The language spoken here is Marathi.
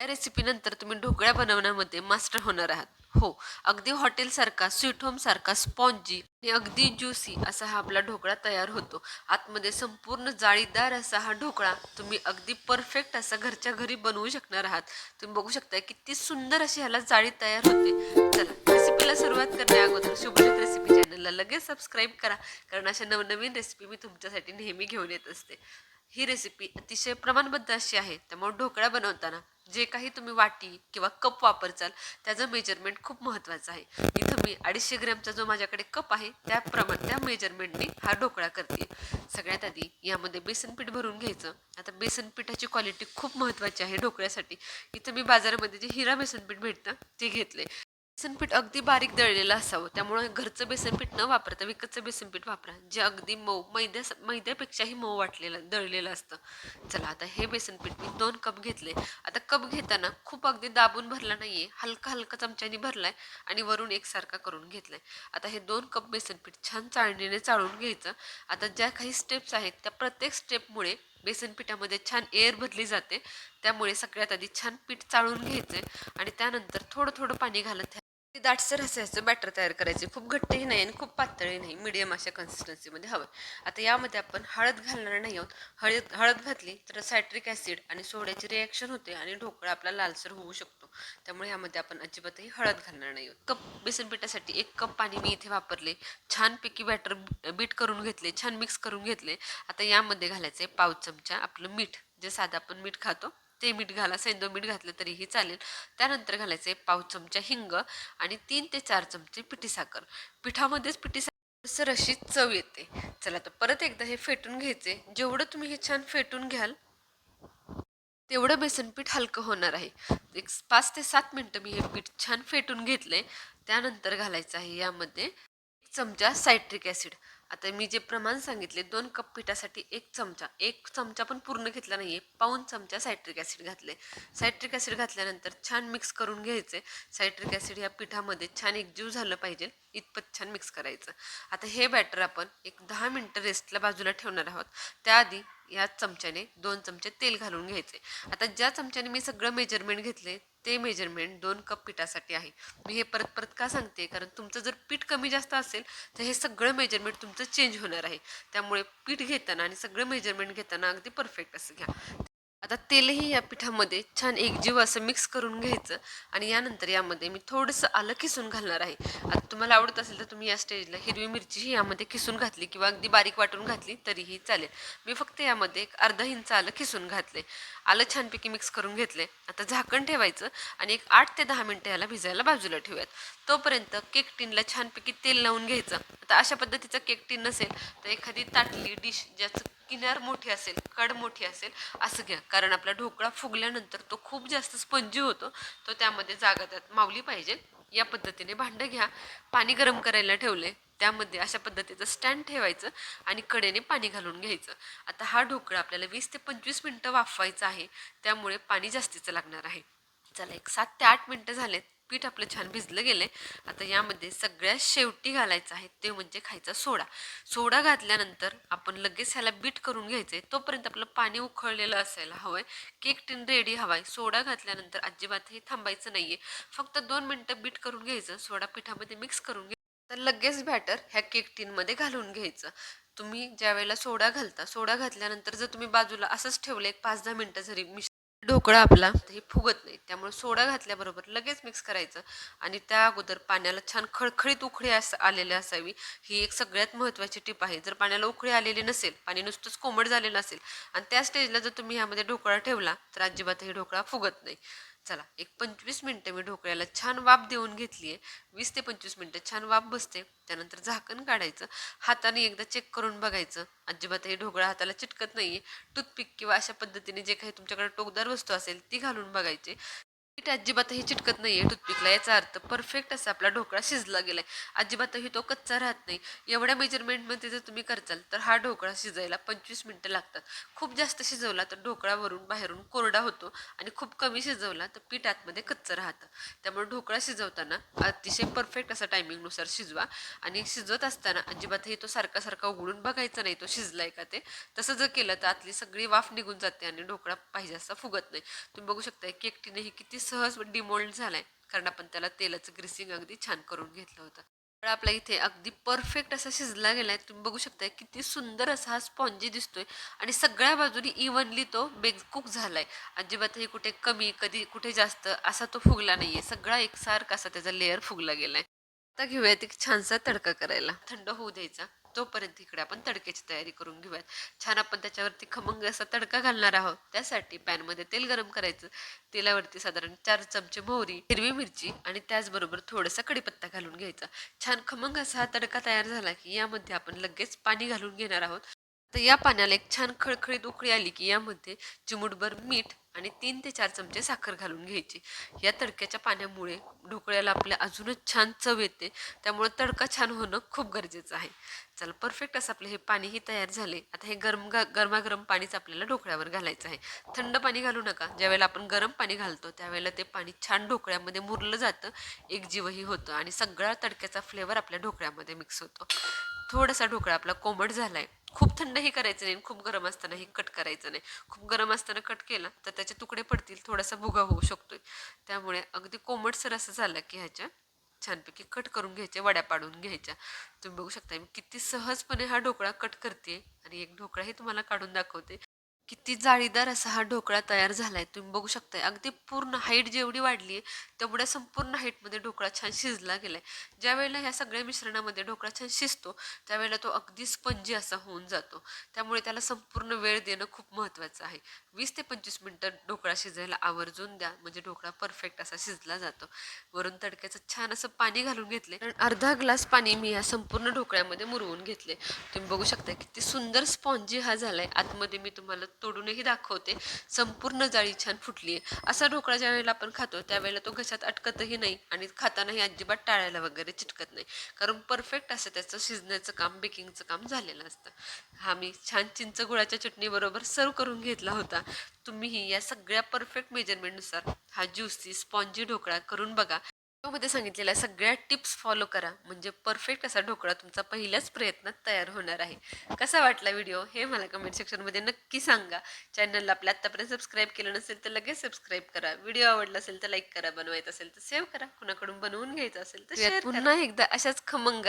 या रेसिपीनंतर तुम्ही ढोकळ्या बनवण्यामध्ये मास्टर होणार आहात. हो अगदी हॉटेलसारखा स्वीट होम सारखा स्पॉन्जी आणि अगदी ज्युसी असा हा आपला ढोकळा तयार होतो. आतमध्ये संपूर्ण जाळीदार असा हा ढोकळा तुम्ही अगदी परफेक्ट असा घरच्या घरी बनवू शकणार आहात. तुम्ही बघू शकता किती सुंदर अशी ह्याला जाळी तयार होते. चला रेसिपीला सुरुवात करण्या अगोदर शुभजित रेसिपी चॅनलला लगेच सबस्क्राईब करा. कारण अशा नवनवीन रेसिपी मी तुमच्यासाठी नेहमी घेऊन येत असते. ही रेसिपी अतिशय प्रमाणबद्ध अशी आहे. त्यामुळे ढोकळा बनवताना जे काही तुम्ही वाटी किंवा कप वापरचाल त्याचं मेजरमेंट खूप महत्त्वाचं आहे. इथं मी अडीचशे ग्रॅमचा जो माझ्याकडे कप आहे त्याप्रमाणे त्या मेजरमेंटने हा ढोकळा करते. सगळ्यात आधी यामध्ये बेसन पीठ भरून घ्यायचं. आता बेसन पिठाची क्वालिटी खूप महत्त्वाची आहे ढोकळ्यासाठी. इथं मी बाजारामध्ये जे हिरा बेसन पीठ भेटतं ते घेतले बेसनपीठ अगदी बारीक दळलेलं असावं. त्यामुळे घरचं बेसनपीठ न वापरता विकतचं बेसनपीठ वापरा. जे अगदी मऊ मैद्या मैद्यापेक्षाही मऊ वाटलेलं दळलेलं असतं. चला आता हे बेसनपीठ मी दोन कप घेतले. आता कप घेताना खूप अगदी दाबून भरला नाही आहे हलका हलका चमच्याने भरलाय आणि वरून एकसारखा करून घेतलाय. आता हे दोन कप बेसनपीठ छान चाळणीने चाळून घ्यायचं. आता ज्या काही स्टेप्स आहेत त्या प्रत्येक स्टेपमुळे बेसन पिठामध्ये छान एअर भरली जाते. त्यामुळे सगळ्यात आधी छान पीठ चाळून घ्यायचे आणि त्यानंतर थोडं थोडं पाणी घालत ते दाटसर असे बॅटर तयार करायचे. खूप घट्टही नाही आणि खूप पातळही नाही. मिडियम अशा कन्सिस्टन्सीमध्ये हवं. आता यामध्ये आपण हळद घालणार नाही आहोत. हळद हळद घातली तर सायट्रिक ॲसिड आणि सोड्याची रिॲक्शन होते आणि ढोकळा आपला लालसर होऊ शकतो. त्यामुळे यामध्ये आपण अजिबातही हळद घालणार नाही आहोत. कप बेसन पिठासाठी एक कप पाणी मी इथे वापरले. छानपैकी बॅटर बीट करून घेतले छान मिक्स करून घेतले. आता यामध्ये घालायचे पाव चमचा आपलं मीठ. जे साधं आपण मीठ खातो ते मीठ घाला सेंदो मीठ घातलं तरीही चालेल. त्यानंतर घालायचे पाव चमचा हिंग आणि तीन ते चार चमचे पिठी साखर. पिठामध्येच पिठी साखर अशी चव येते. चला तर परत एकदा हे फेटून घ्यायचे. जेवढं तुम्ही हे छान फेटून घ्याल तेवढं बेसन पीठ हलकं होणार आहे. एक पाच ते सात मिनटं मी हे पीठ छान फेटून घेतलंय. त्यानंतर घालायचं आहे यामध्ये एक चमचा सायट्रिक ॲसिड. आता मी जे प्रमाण सांगितले दोन कप पिठासाठी एक चमचा. एक चमचा पण पूर्ण घेतला नाही आहे पाऊन चमचा सायट्रिक ॲसिड घातले सायट्रिक ॲसिड घातल्यानंतर छान मिक्स करून घ्यायचे सायट्रिक ॲसिड ह्या पिठामध्ये छान एकजीव झालं पाहिजे इतपत छान मिक्स करायचं. आता हे बॅटर आपण एक दहा मिनटं रेस्टला बाजूला ठेवणार आहोत. त्याआधी या चमच्याने दोन चमचे तेल घालून घ्यायचे. आता ज्या चमच्याने मी सगळं मेजरमेंट घेतले ते मेजरमेंट दोन कप पिठासाठी आहे. मी हे परत परत का सांगते? कारण तुमचं जर पीठ कमी जास्त असेल तर हे सगळं मेजरमेंट तुमचं चेंज होणार आहे. त्यामुळे पीठ घेताना आणि सगळं मेजरमेंट घेताना अगदी परफेक्ट असं घ्या. आता तेलही या पिठामध्ये छान एकजीव असं मिक्स करून घ्यायचं आणि यानंतर यामध्ये मी थोडंसं आलं किसून घालणार आहे. आता तुम्हाला आवडत असेल तर तुम्ही या स्टेजला हिरवी मिरचीही यामध्ये किसून घातली किंवा अगदी बारीक वाटून घातली तरीही चालेल. मी फक्त यामध्ये एक अर्धा इंच आलं किसून घातले आलं छानपैकी मिक्स करून घेतले आता झाकण ठेवायचं आणि एक आठ ते दहा मिनटं याला भिजायला बाजूला ठेवूयात. तोपर्यंत केक टिनला छानपैकी तेल लावून घ्यायचं. आता अशा पद्धतीचं केक टिन नसेल तर एखादी ताटली डिश ज्याचं किनार मोठी असेल कड मोठी असेल असं घ्या. कारण आपला ढोकळा फुगल्यानंतर तो खूप जास्त स्पंजी होतो तो त्यामध्ये जागा त्यात मावली पाहिजे. या पद्धतीने भांडं घ्या. पाणी गरम करायला ठेवले त्यामध्ये अशा पद्धतीचं स्टँड ठेवायचं आणि कडेने पाणी घालून घ्यायचं. आता हा ढोकळा आपल्याला वीस ते पंचवीस मिनटं वाफवायचा आहे त्यामुळे पाणी जास्तीचं लागणार आहे. चला एक सात ते आठ मिनटं झालेत. पीठ आपलं छान भिजलं गेलं आहे आता यामध्ये सगळ्यात शेवटी घालायचं आहे ते म्हणजे खायचा सोडा. सोडा घातल्यानंतर आपण लगेच ह्याला बीट करून घ्यायचं आहे तोपर्यंत आपलं पाणी उखळलेलं असायला हवं आहे केक टिन रेडी हवाय. सोडा घातल्यानंतर अजिबात हे थांबायचं नाही आहे फक्त दोन मिनटं बीट करून घ्यायचं. सोडा पिठामध्ये मिक्स करून घ्यायचं तर लगेच बॅटर ह्या केक टिनमध्ये घालून घ्यायचं. तुम्ही ज्या वेळेला सोडा घालता सोडा घातल्यानंतर जर तुम्ही बाजूला असंच ठेवलं एक पाच दहा मिनटं जरी मिश ढोकळा आपला हे फुगत नाही. त्यामुळे सोडा घातल्याबरोबर लगेच मिक्स करायचं आणि त्या अगोदर पाण्याला छान खळखळीत उकळी अस आलेली असावी. ही एक सगळ्यात महत्त्वाची टिप आहे. जर पाण्याला उकळी आलेली नसेल पाणी नुसतंच कोमट झालेलं असेल आणि त्या स्टेजला जर तुम्ही ह्यामध्ये ढोकळा ठेवला तर अजिबातही ढोकळा फुगत नाही. चला एक पंचवीस मिनटं मी ढोकळ्याला छान वाफ देऊन घेतली आहे वीस ते पंचवीस मिनटं छान वाफ बसते. त्यानंतर झाकण काढायचं. हाताने एकदा चेक करून बघायचं. अजिबात हे ढोकळा हाताला चिटकत नाहीये. टूथपिक किंवा अशा पद्धतीने जे काही तुमच्याकडे टोकदार वस्तू असेल ती घालून बघायची. पीठ अजिबातही चिटकत नाहीये टूथपिकला याचा अर्थ परफेक्ट असा आपला ढोकळा शिजला गेलाय. अजिबातही तो कच्चा राहत नाही. एवढ्या मेजरमेंटमध्ये जर तुम्ही करचाल तर हा ढोकळा शिजायला पंचवीस मिनटं लागतात. खूप जास्त शिजवला तर ढोकळा वरून बाहेरून कोरडा होतो आणि खूप कमी शिजवला तर पीठ आतमध्ये कच्चं राहतं. त्यामुळे ढोकळा शिजवताना अतिशय परफेक्ट असा टायमिंगनुसार शिजवा आणि शिजवत असताना अजिबातही तो सारखा सारखा उघडून बघायचा नाही तो शिजलाय का ते. तसं जर केलं तर आतली सगळी वाफ निघून जाते आणि ढोकळा पाहिजे असा फुगत नाही. तुम्ही बघू शकता एक एकटीने ही किती सहज डिमोल्ड झालाय. कारण आपण त्याला तेलाचं ग्रीसिंग अगदी छान करून घेतलं होतं. तर आपला इथे अगदी परफेक्ट असा शिजला गेलाय. तुम्ही बघू शकता किती सुंदर असा हा स्पॉन्जी दिसतोय. आणि सगळ्या बाजूनी इव्हनली तो बेग कुक झालाय. अजिबातही कुठे कमी कधी कुठे जास्त असा तो फुगला नाहीये. सगळा एकसारखा असा त्याचा लेअर फुगला गेलाय. आता घेऊयात एक छानसा तडका करायला. थंड होऊ द्यायचा. तोपर्यंत इकडे आपण तडक्याची तयारी करून घेऊयात. छान आपण त्याच्यावरती खमंग असा तडका घालणार आहोत. त्यासाठी पॅनमध्ये तेल गरम करायचं. तेलावरती साधारण चार चमचे मोहरी हिरवी मिरची आणि त्याचबरोबर थोडासा कढीपत्ता घालून घ्यायचा. छान खमंग असा हा तडका तयार झाला की यामध्ये आपण लगेच पाणी घालून घेणार आहोत. तर या पाण्याला एक छान खळखळीत उकळी आली की यामध्ये चिमूटभर मीठ आणि तीन ते चार चमचे साखर घालून घ्यायची. या तडक्याच्या पाण्यामुळे ढोकळ्याला आपल्या अजूनच छान चव येते. त्यामुळे तडका छान होणं खूप गरजेचं आहे. चला परफेक्ट असं आपलं हे पाणीही तयार झाले. आता हे गरम गरमागरम पाणीच आपल्याला ढोकळ्यावर घालायचं आहे. थंड पाणी घालू नका. ज्यावेळेला आपण गरम पाणी घालतो त्यावेळेला ते पाणी छान ढोकळ्यामध्ये मुरलं जातं. एकजीवही होतं आणि सगळा तडक्याचा फ्लेवर आपल्या ढोकळ्यामध्ये मिक्स होतो. थोडासा ढोकळा आपला कोमट झाला आहे खूप थंडही करायचं नाही आणि खूप गरम असतानाही कट करायचं नाही. खूप गरम असताना कट केला तर त्याचे तुकडे पडतील थोडासा भुगा होऊ शकतोय. त्यामुळे अगदी कोमटसर असं झालं की ह्याच्या छानपैकी कट करून घ्यायचे वड्या पाडून घ्यायच्या. तुम्ही बघू शकता मी किती सहजपणे हा ढोकळा कट करते आणि एक ढोकळाही तुम्हाला काढून दाखवते. किती जाळीदार असा हा ढोकळा तयार झालाय. तुम्ही बघू शकताय. अगदी पूर्ण हाईट जेवढी वाढली आहे तेवढ्या संपूर्ण हाईटमध्ये ढोकळा छान शिजला गेलाय. ज्या वेळेला ह्या सगळ्या मिश्रणामध्ये ढोकळा छान शिजतो त्यावेळेला तो अगदी स्पंजी असा होऊन जातो. त्यामुळे त्याला संपूर्ण वेळ देणं खूप महत्त्वाचं आहे. वीस ते पंचवीस मिनटं ढोकळा शिजायला आवर्जून द्या. म्हणजे ढोकळा परफेक्ट असा शिजला जातो. वरून तडक्याचं छान असं पाणी घालून घेतले कारण अर्धा ग्लास पाणी मी या संपूर्ण ढोकळ्यामध्ये मुरवून घेतले तुम्ही बघू शकता किती सुंदर स्पॉन्जी हा झालाय. आतमध्ये मी तुम्हाला तोडूनही दाखवते. संपूर्ण जाळी छान फुटली आहे असा ढोकळा ज्या वेळेला आपण खातो त्यावेळेला तो घशात अटकतही नाही आणि खातानाही अजिबात टाळायला वगैरे चिटकत नाही. कारण परफेक्ट असं त्याचं शिजण्याचं काम बेकिंगचं काम झालेलं असतं. हा मी छान चिंच गुळाच्या चटणीबरोबर सर्व करून घेतला होता. तुम्हीही या सगळ्या परफेक्ट मेजरमेंटनुसार हा ज्युसी स्पॉन्जी ढोकळा करून बघा. मध्ये सांगितलेल्या सगळ्या टिप्स फॉलो करा. म्हणजे परफेक्ट असा ढोकळा तुमचा पहिल्याच प्रयत्नात तयार होणार आहे. कसा वाटला व्हिडिओ? हे मला कमेंट सेक्शनमध्ये नक्की सांगा. चॅनलला आपल्या आत्तापर्यंत सबस्क्राईब केलं नसेल तर लगेच सबस्क्राईब करा. व्हिडिओ आवडला असेल तर लाईक करा बनवायचं असेल तर सेव्ह करा. कुणाकडून बनवून घ्यायचं असेल तर पुन्हा एकदा अशाच खमंग